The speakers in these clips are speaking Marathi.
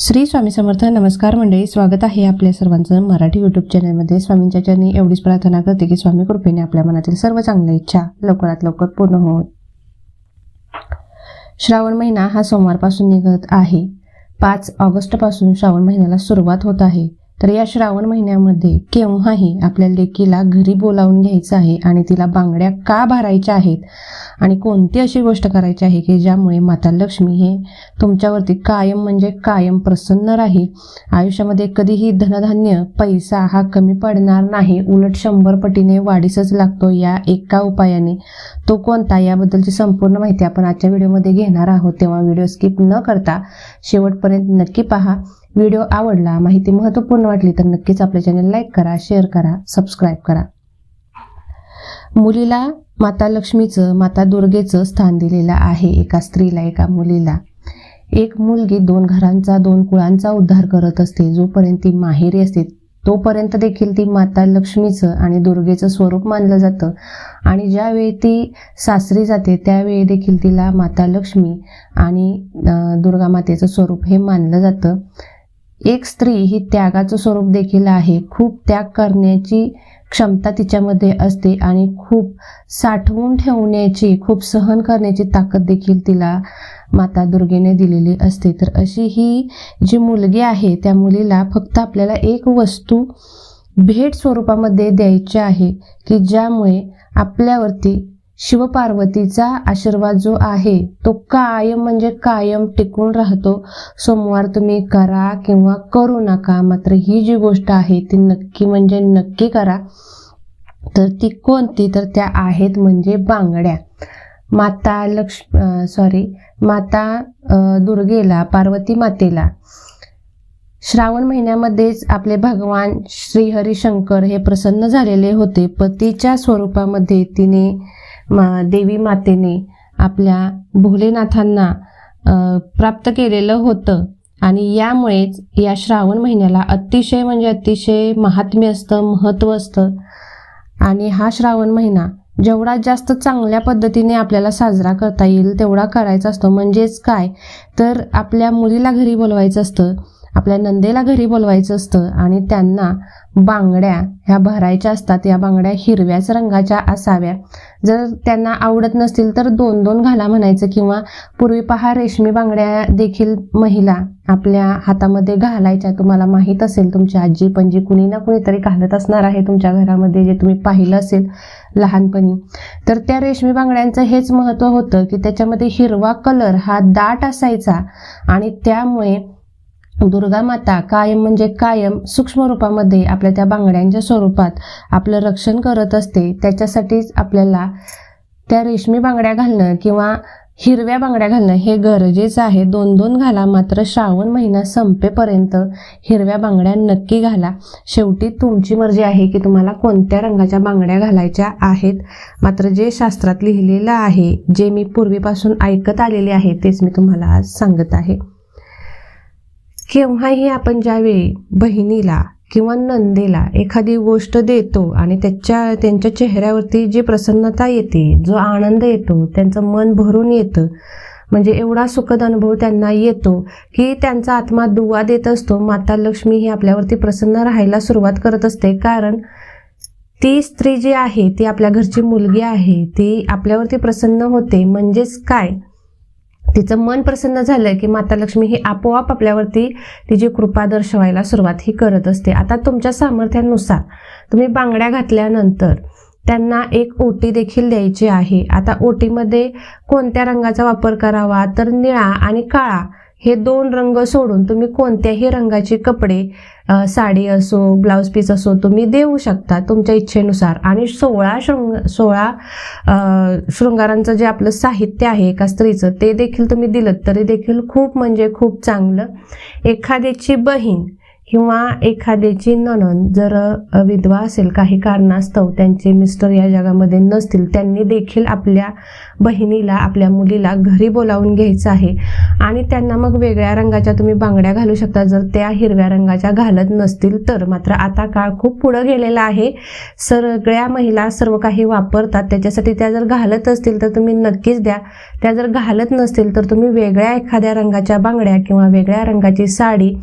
श्री स्वामी समर्थ नमस्कार मंडळी स्वागत आहे आपल्या सर्वांचं मराठी यूट्यूब चॅनलमध्ये स्वामींच्या चरणी एवढीच प्रार्थना करते की स्वामी कृपेने आपल्या मनातील सर्व चांगल्या इच्छा लवकरात लवकर पूर्ण होत श्रावण महिना हा सोमवारपासून निघत आहे. पाच ऑगस्टपासून श्रावण महिन्याला सुरुवात होत आहे. तर या श्रावण महिन्यामध्ये केव्हाही आपल्या लेकीला घरी बोलावून घ्यायचं आहे आणि तिला बांगड्या का भरायच्या आहेत आणि कोणती अशी गोष्ट करायची आहे की ज्यामुळे माता लक्ष्मी हे तुमच्यावरती कायम म्हणजे कायम प्रसन्न राहील? आयुष्यामध्ये कधीही धनधान्य पैसा हा कमी पडणार नाही. उलट शंभर पटीने वाढीसच लागतो या एका उपायाने. तो कोणता? याबद्दलची संपूर्ण माहिती आपण आजच्या व्हिडिओमध्ये घेणार आहोत. तेव्हा व्हिडिओ स्किप न करता शेवटपर्यंत नक्की पहा. व्हिडिओ आवडला माहिती महत्त्वपूर्ण वाटली तर नक्कीच आपले चॅनल लाईक करा शेअर करा सबस्क्राईब करा. मुलीला माता लक्ष्मीचं माता दुर्गेचं स्थान दिलेलं आहे एका स्त्रीला एका मुलीला. एक मुलगी दोन घरांचा दोन कुळांचा उद्धार करत असते. जोपर्यंत ती माहेरी असते तोपर्यंत देखील ती माता लक्ष्मीचं आणि दुर्गेचं स्वरूप मानलं जातं. आणि ज्यावेळी ती सासरी जाते त्यावेळी देखील तिला माता लक्ष्मी आणि दुर्गा मातेचं स्वरूप हे मानलं जातं. एक स्त्री ही त्यागाचं स्वरूप देखील आहे. खूप त्याग करण्याची क्षमता तिच्यामध्ये असते आणि खूप साठवून ठेवण्याची खूप सहन करण्याची ताकद देखील तिला माता दुर्गेने दिलेली असते. तर अशी ही जी मुलगी आहे त्या मुलीला फक्त आपल्याला एक वस्तू भेट स्वरूपामध्ये द्यायची आहे की ज्यामुळे आपल्यावरती शिवपार्वतीचा आशीर्वाद जो आहे तो कायम म्हणजे कायम टिकून राहतो. सोमवार तुम्ही करा किंवा करू नका मात्र ही जी गोष्ट आहे ती नक्की म्हणजे नक्की करा. तर ती कोणती? तर त्या आहेत म्हणजे बांगड्या. माता लक्ष सॉरी माता दुर्गेला पार्वती मातेला. श्रावण महिन्यामध्येच आपले भगवान श्रीहरी शंकर हे प्रसन्न झालेले होते पतीच्या स्वरूपामध्ये तिने मा- देवी मातेने आपल्या भोलेनाथांना प्राप्त केलेलं होतं. आणि यामुळेच या श्रावण महिन्याला अतिशय म्हणजे अतिशय महात्म्य असतं महत्त्व असतं. आणि हा श्रावण महिना जेवढा जास्त चांगल्या पद्धतीने आपल्याला साजरा करता येईल तेवढा करायचा असतो. म्हणजेच काय? तर आपल्या मुलीला घरी बोलवायचं असतं. आपल्या नंदेला घरी बोलवायचं असतं आणि त्यांना बांगड्या ह्या भरायच्या असतात. या बांगड्या हिरव्याच रंगाच्या असाव्या. जर त्यांना आवडत नसतील तर दोन दोन घाला म्हणायचं किंवा पूर्वी पहा रेशमी बांगड्या देखील महिला आपल्या हातामध्ये घालायच्या. तुम्हाला माहीत असेल तुमची आजी पणजी कुणी ना कुणीतरी घालत असणार आहे तुमच्या घरामध्ये जे तुम्ही पाहिलं असेल लहानपणी. तर त्या रेशमी बांगड्यांचं हेच महत्त्व होतं की त्याच्यामध्ये हिरवा कलर हा दाट असायचा आणि त्यामुळे दुर्गा माता कायम म्हणजे कायम सूक्ष्म रूपामध्ये आपल्या त्या बांगड्यांच्या स्वरूपात आपलं रक्षण करत असते. त्याच्यासाठीच आपल्याला त्या रेशमी बांगड्या घालणं किंवा हिरव्या बांगड्या घालणं हे गरजेचं आहे. दोन दोन घाला मात्र श्रावण महिना संपेपर्यंत हिरव्या बांगड्या नक्की घाला. शेवटी तुमची मर्जी आहे की तुम्हाला कोणत्या रंगाच्या बांगड्या घालायच्या आहेत. मात्र जे शास्त्रात लिहिलेलं आहे जे मी पूर्वीपासून ऐकत आलेले आहे तेच मी तुम्हाला आज सांगत आहे. केव्हाही आपण ज्यावेळी बहिणीला किंवा नंदेला एखादी गोष्ट देतो आणि त्याच्या त्यांच्या चेहऱ्यावरती जी प्रसन्नता येते जो आनंद येतो त्यांचं मन भरून येतं म्हणजे एवढा सुखद अनुभव त्यांना येतो की त्यांचा आत्मा दुवा देत असतो. माता लक्ष्मी ही आपल्यावरती प्रसन्न राहायला सुरुवात करत असते. कारण ती स्त्री जी आहे ती आपल्या घरची मुलगी आहे ती आपल्यावरती प्रसन्न होते. म्हणजेच काय? तिचं मन प्रसन्न झालं की माता लक्ष्मी ही आपोआप आपल्यावरती तिची कृपा दर्शवायला सुरुवात ही करत असते. आता तुमच्या सामर्थ्यानुसार तुम्ही बांगड्या घातल्यानंतर त्यांना एक ओटी देखील द्यायची आहे. आता ओटीमध्ये कोणत्या रंगाचा वापर करावा? तर निळा आणि काळा. हे दोन रंग सोडून तुम्ही कोणत्याही रंगाचे कपडे साडी असो ब्लाऊज पीस असो तुम्ही देऊ शकता तुमच्या इच्छेनुसार. आणि सोळा शृंग सोळा शृंगारांचं जे आपलं साहित्य आहे एका स्त्रीचं ते देखील तुम्ही दिलं तरी देखील खूप म्हणजे खूप चांगलं. एखाद्याची बहीण किंवा एखाद्याची नणंद जर विधवा असेल काही कारणास्तव त्यांचे मिस्टर या जगामध्ये नसतील त्यांनी देखील आपल्या बहिणीला आपल्या मुलीला घरी बोलावून घ्यायचं आहे. आणि त्यांना मग वेगळ्या रंगाच्या तुम्ही बांगड्या घालू शकता. जर त्या हिरव्या रंगाच्या घालत नसतील तर. मात्र आता काळ खूप पुढं गेलेला आहे. सगळ्या महिला सर्व काही वापरतात. त्याच्यासाठी त्या जर घालत असतील तर तुम्ही नक्कीच द्या. त्या जर घालत नसतील तर तुम्ही वेगळ्या एखाद्या रंगाच्या बांगड्या किंवा वेगळ्या रंगाची साडी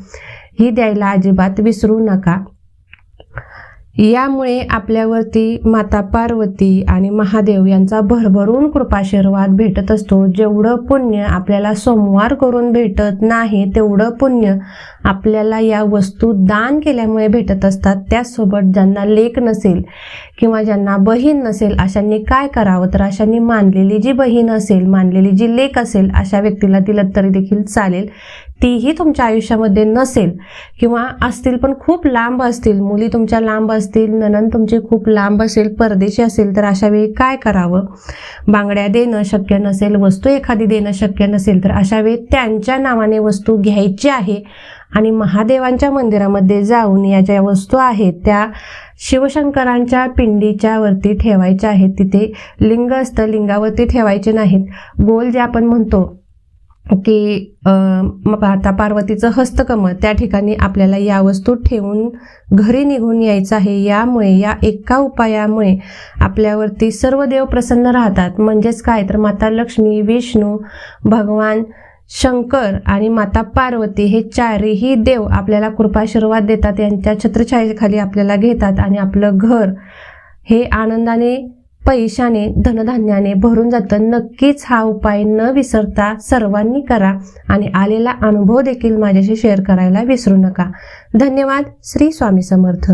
ही द्यायला अजिबात विसरू नका. यामुळे आपल्यावरती माता पार्वती आणि महादेव यांचा भरभरून कृपाशीर्वाद भेटत असतो. जेवढं पुण्य आपल्याला सोमवार करून भेटत नाही तेवढं पुण्य आपल्याला या वस्तू दान केल्यामुळे भेटत असतात. त्याचसोबत ज्यांना लेख नसेल किंवा ज्यांना बहीण नसेल अशांनी काय करावं? तर अशांनी मानलेली जी बहीण असेल मानलेली जी लेख असेल अशा व्यक्तीला दिलं तरी देखील चालेल. तीही तुमच्या आयुष्यामध्ये नसेल किंवा असतील पण खूप लांब असतील मुली तुमच्या लांब असतील ननन तुमची खूप लांब असेल परदेशी असेल तर अशा वेळी काय करावं? बांगड्या देणं शक्य नसेल वस्तू एखादी देणं शक्य नसेल तर अशा वेळी त्यांच्या नावाने वस्तू घ्यायची आहे आणि महादेवांच्या मंदिरामध्ये जाऊन या ज्या वस्तू आहेत त्या शिवशंकरांच्या पिंडीच्या वरती ठेवायच्या आहेत. तिथे लिंग असतं लिंगावरती ठेवायचे नाहीत. गोल जे आपण म्हणतो की आता माता पार्वतीचं हस्तकमळ त्या ठिकाणी आपल्याला या वस्तू ठेवून घरी निघून यायचं आहे. यामुळे या एका उपायामुळे आपल्यावरती सर्व देव प्रसन्न राहतात. म्हणजेच काय? तर माता लक्ष्मी विष्णू भगवान शंकर आणि माता पार्वती हे चारही देव आपल्याला कृपाशीर्वाद देतात. यांच्या छत्रछायेखाली आपल्याला घेतात आणि आपलं घर हे आनंदाने पैशाने धनधान्याने भरून जातं. नक्कीच हा उपाय न विसरता सर्वांनी करा आणि आलेला अनुभव देखील माझ्याशी शेअर करायला विसरू नका. धन्यवाद. श्री स्वामी समर्थ.